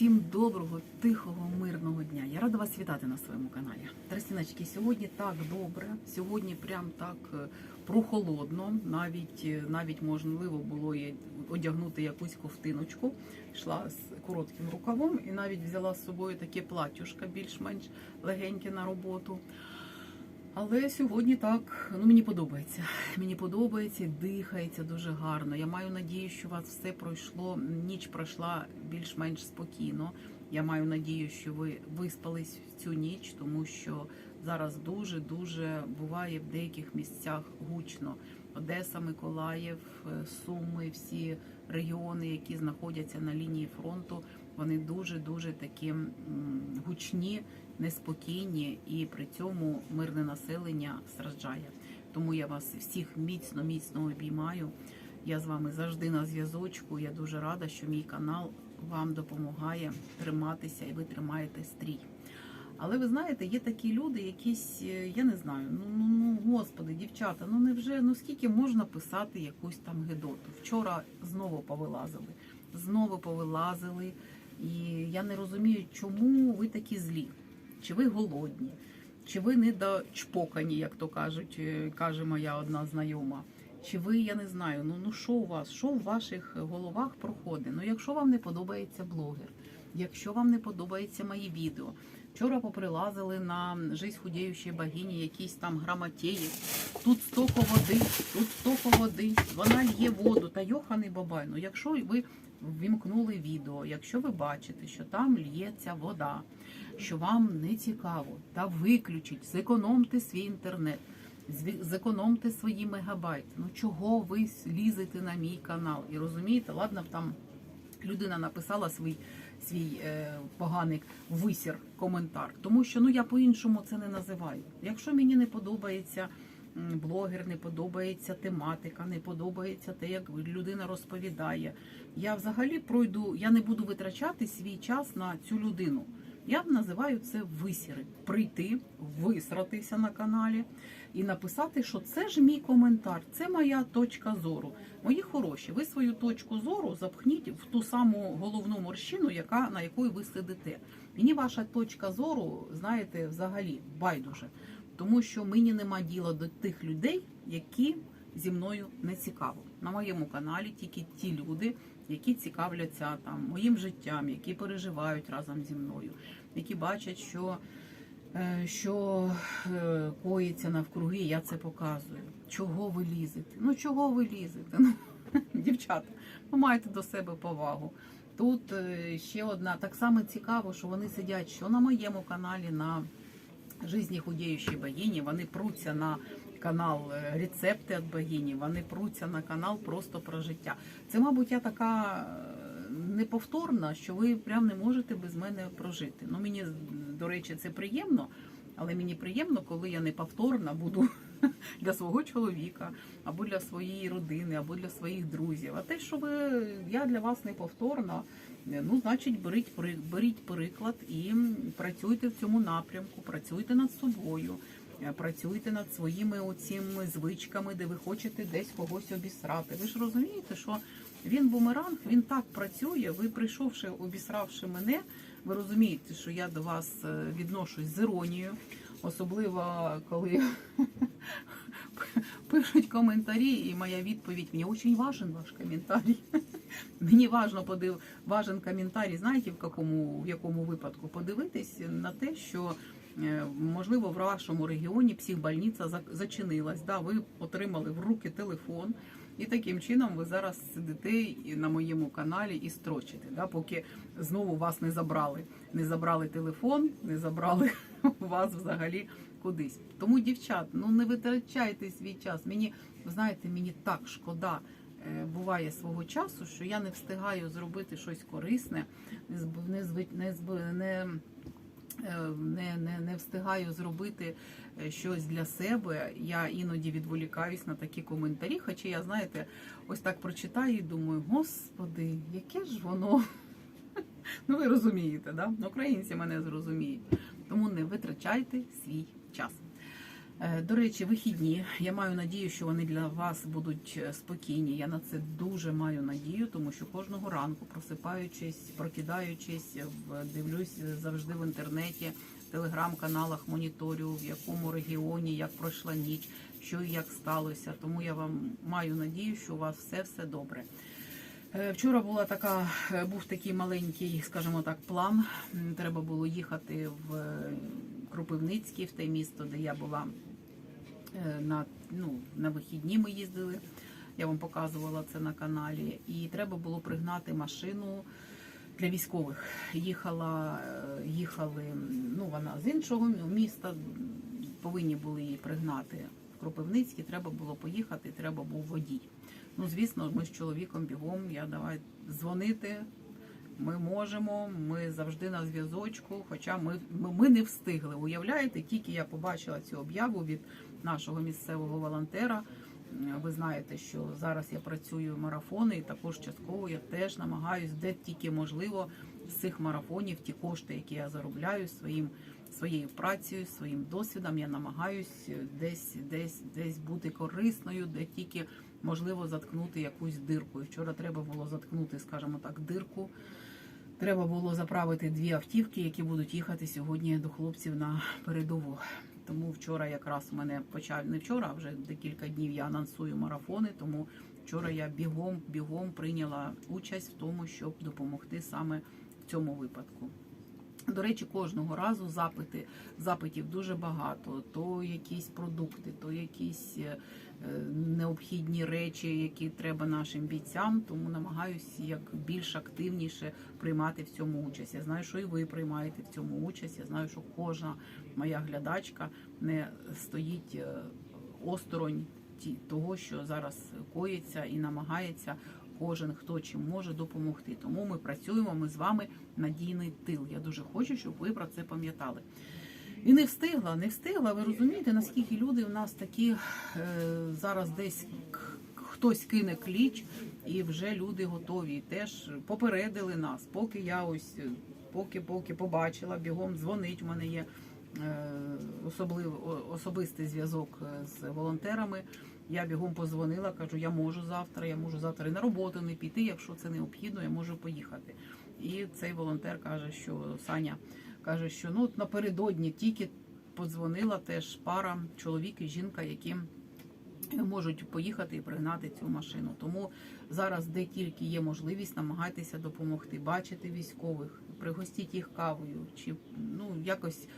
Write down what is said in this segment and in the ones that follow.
Всім доброго, тихого, мирного дня. Я рада вас вітати на своєму каналі. Тростіночки, сьогодні так добре, сьогодні прям так е, прохолодно. Навіть е, навіть можливо було одягнути якусь ковтиночку. Йшла з коротким рукавом і навіть взяла з собою таке платюшка, більш-менш легеньке на роботу. Але сьогодні так, ну мені подобається. Мені подобається, дихається дуже гарно. Я маю надію, що у вас все пройшло. Ніч пройшла більш-менш спокійно. Я маю надію, що ви виспались в цю ніч, тому що зараз дуже дуже буває в деяких місцях гучно. Одеса, Миколаїв, е, Суми, всі регіони, які знаходяться на лінії фронту, вони дуже дуже такі гучні неспокійні і при цьому мирне населення страждає. Тому я вас всіх міцно, міцно обіймаю. Я з вами завжди на зв'язочку. Я дуже рада, що мій канал вам допомагає триматися і ви тримаєте стрій. Але ви знаєте, є такі люди, якісь, е, я не знаю, ну ну ну господи, дівчата, ну невже ну скільки можна писати якусь там гедоту? Вчора знову повилазили, знову повилазили, і я не розумію, чому ви такі злі. Чи ви голодні, чи ви недочпокані, як то кажуть, е, каже моя одна знайома. Чи ви, я не знаю, ну ну що у вас, що в ваших головах проходить? Ну, якщо вам не подобається блогер, якщо вам не подобається мої відео, вчора поприлазили на жизнь худіючої богині якісь там грамотеї, тут стоко води, тут стоко води, вона лє воду, та йоханий бабай. Ну, якщо ви вімкнули відео, якщо ви бачите, що там лється вода, що вам не цікаво, та виключіть, зекономте свій інтернет, зекономте свої мегабайти. Ну чого ви лізете на мій канал? І розумієте, ладно, там людина написала свій. Свій е, поганий висір коментар, тому що ну я по-іншому це не називаю. Якщо мені не подобається блогер, не подобається тематика, не подобається те, як людина розповідає. Я взагалі пройду, я не буду витрачати свій час на цю людину. Я називаю це висіри. Прийти, висратися на каналі і написати, що це ж мій коментар, це моя точка зору. Мої хороші, ви свою точку зору запхніть в ту саму головну морщину, яка на якої ви сидите. Мені ваша точка зору, знаєте, взагалі байдуже, тому що мені нема діла до тих людей, які зі мною не цікаво. На моєму каналі тільки ті люди, які цікавляться там моїм життям, які переживають разом зі мною, які бачать, що, е, що е, коїться навкруги, я це показую. Чого ви лізете? Ну чого ви лізете? Ну, дівчата, ви маєте до себе повагу. Тут е, ще одна так само цікаво, що вони сидять що на моєму каналі, на жизні худіючої богині, вони пруться на канал е, рецепти від богині, вони пруться на канал просто про життя. Це, мабуть, я така е, неповторна, що ви прям не можете без мене прожити. Ну мені до речі, це приємно, але мені приємно, коли я неповторна буду для свого чоловіка, або для своєї родини, або для своїх друзів. А те, що ви я для вас неповторна, ну значить, беріть беріть приклад і працюйте в цьому напрямку, працюйте над собою. е, Працюйте над своїми оціми звичками, де ви хочете десь когось обісрати. Ви ж розумієте, що він бумеранг, він так працює. Ви прийшовши, обісравши мене, ви розумієте, що я до вас е, відношусь з іронією, особливо коли пишуть коментарі, і моя відповідь мені дуже важен ваш коментарій. Мені важно подив, важен коментарій, знаєте, в якому, в якому випадку подивитись на те, що е, можливо в вашому регіоні психбольниця за- зачинилась. Да, ви отримали в руки телефон, і таким чином ви зараз сидите на моєму каналі і строчите, да, поки знову вас не забрали. Не забрали телефон, не забрали вас взагалі кудись. Тому, дівчат, ну не витрачайте свій час. Мені знаєте, мені так шкода. е, Буває свого часу, що я не встигаю зробити щось корисне, не не не, е, не, не, не встигаю зробити е, щось для себе. Я іноді відволікаюсь на такі коментарі. Хоча я, знаєте, ось так прочитаю і думаю, господи, яке ж воно. Ну, ви розумієте, да? Українці мене зрозуміють. Тому не витрачайте свій час. Е, До речі, вихідні. Я маю надію, що вони для вас будуть е, спокійні. Я на це дуже маю надію, тому що кожного ранку, просипаючись, прокидаючись, дивлюсь завжди в інтернеті, в телеграм-каналах моніторю, в якому регіоні, як пройшла ніч, що і як сталося. Тому я вам маю надію, що у вас все все добре. Е, Вчора була така, е, був такий маленький, скажімо так, план. Треба було їхати в е, Кропивницький, в те місто, де я була на, ну, на вихідні. Ми їздили. Я вам показувала це на каналі. І треба було пригнати машину для військових. Їхала, їхали, ну вона з іншого міста. Повинні були її пригнати в Кропивницький. Треба було поїхати, треба був водій. Ну, звісно, ми з чоловіком бігом. Я давай дзвонити. Ми можемо, ми завжди на зв'язочку. Хоча ми, ми, не встигли. Уявляєте, тільки я побачила цю об'яву від нашого місцевого волонтера. Ви знаєте, що зараз я працюю марафони, і також частково я теж намагаюсь, де тільки можливо, з цих марафонів ті кошти, які я заробляю своїм своєю працею, своїм досвідом, я намагаюсь десь, десь, десь бути корисною, де тільки можливо заткнути якусь дирку. І вчора треба було заткнути, скажімо так, дирку. Треба було заправити дві автівки, які будуть їхати сьогодні до хлопців на передову. Тому вчора якраз у мене почав не вчора, а вже декілька днів я анонсую марафони. Тому вчора я бігом бігом прийняла участь в тому, щоб допомогти саме в цьому випадку. До речі, кожного разу запити запитів дуже багато. То якісь продукти, то якісь е, необхідні речі, які треба нашим бійцям. Тому намагаюся як більш активніше приймати в цьому участь. Я знаю, що і ви приймаєте в цьому участь. Я знаю, що кожна моя глядачка не стоїть е, осторонь того, що зараз коїться, і намагається кожен, хто чим може допомогти. Тому ми працюємо. Ми з вами надійний тил. Я дуже хочу, щоб ви про це пам'ятали. І не встигла, не встигла. Ви розумієте, наскільки люди в нас такі е, зараз десь хтось кине кліч, і вже люди готові. І теж попередили нас. Поки я ось, е, поки поки побачила, бігом дзвонить. У мене є особливо особистий зв'язок е, з волонтерами. Я бігом позвонила, кажу, я можу завтра, я можу завтра і на роботу не піти. Якщо це необхідно, я можу поїхати. І цей волонтер каже, що Саня каже, що ну напередодні тільки подзвонила теж пара, чоловік і жінка, які можуть поїхати і пригнати цю машину. Тому зараз, де тільки є можливість, намагайтеся допомогти, бачити військових, пригостіть їх кавою, чи ну якось.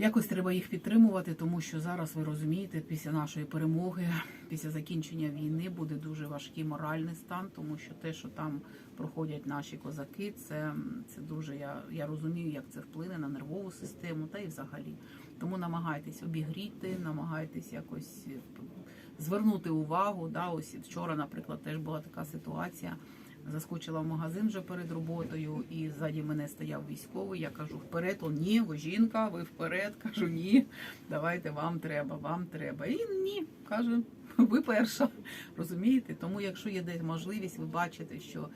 Якось треба їх підтримувати, тому що зараз ви розумієте, після нашої перемоги, після закінчення війни буде дуже важкий моральний стан, тому що те, що там проходять наші козаки, це, це дуже я, я розумію, як це вплине на нервову систему та й взагалі. Тому намагайтесь обігріти, намагайтесь якось е, звернути увагу. Да, ось вчора, наприклад, теж була така ситуація. Заскочила в магазин вже перед роботою, і ззаді мене стояв військовий. Я кажу, вперед, он ні, ви жінка, ви вперед. Кажу, ні, давайте вам треба, вам треба. І ні, каже, ви перша. Розумієте? Тому, якщо є десь можливість, ви бачите, що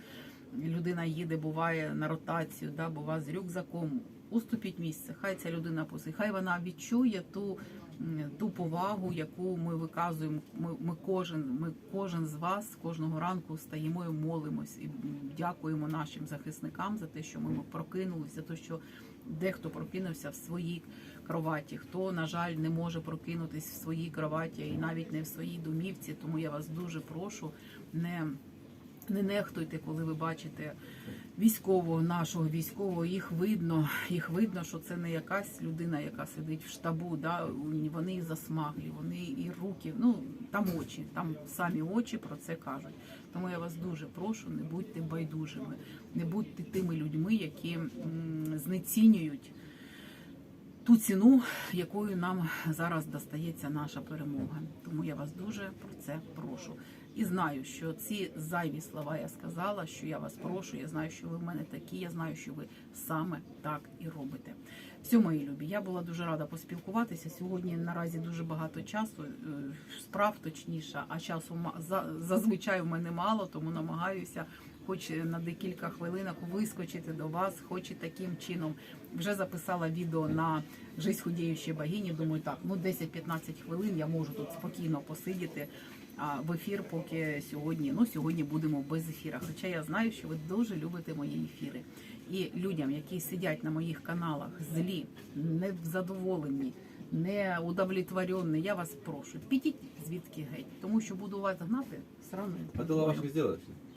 людина їде, буває на ротацію, да, бува з рюкзаком. Уступіть місце, хай ця людина посить, хай вона відчує ту, ту повагу, яку ми виказуємо. Ми, ми кожен, ми кожен з вас кожного ранку стаємо і молимось і дякуємо нашим захисникам за те, що ми прокинулися, за те, що дехто прокинувся в своїй кроваті, хто, на жаль, не може прокинутись в своїй кроваті і навіть не в своїй домівці. Тому я вас дуже прошу не. Не нехтуйте, коли ви бачите військового, нашого військового, їх видно, їх видно, що це не якась людина, яка сидить в штабу. Да? Вони і засмаглі, вони і руки, ну там очі, там самі очі про це кажуть. Тому я вас дуже прошу, не будьте байдужими, не будьте тими людьми, які знецінюють ту ціну, якою нам зараз достається наша перемога. Тому я вас дуже про це прошу. І знаю, що ці зайві слова я сказала, що я вас прошу. Я знаю, що ви в мене такі. Я знаю, що ви саме так і робите. Все, мої любі, я була дуже рада поспілкуватися. Сьогодні наразі дуже багато часу, е, справ точніше, а часу зазвичай в мене мало, тому намагаюся хоч на декілька хвилинок вискочити до вас, хоч і таким чином. Вже записала відео на «Жизнь худіючої богині. Думаю, так, ну 10-15 хвилин я можу тут спокійно посидіти. В ефір поки сьогодні, ну сьогодні будемо без ефіра. Хоча я знаю, що ви дуже любите мої ефіри. І людям, які сидять на моїх каналах, злі, невзадоволені, не удовлетворені, я вас прошу, підіть звідки геть, тому що буду вас гнати срану. А ты лавашек сделаешь?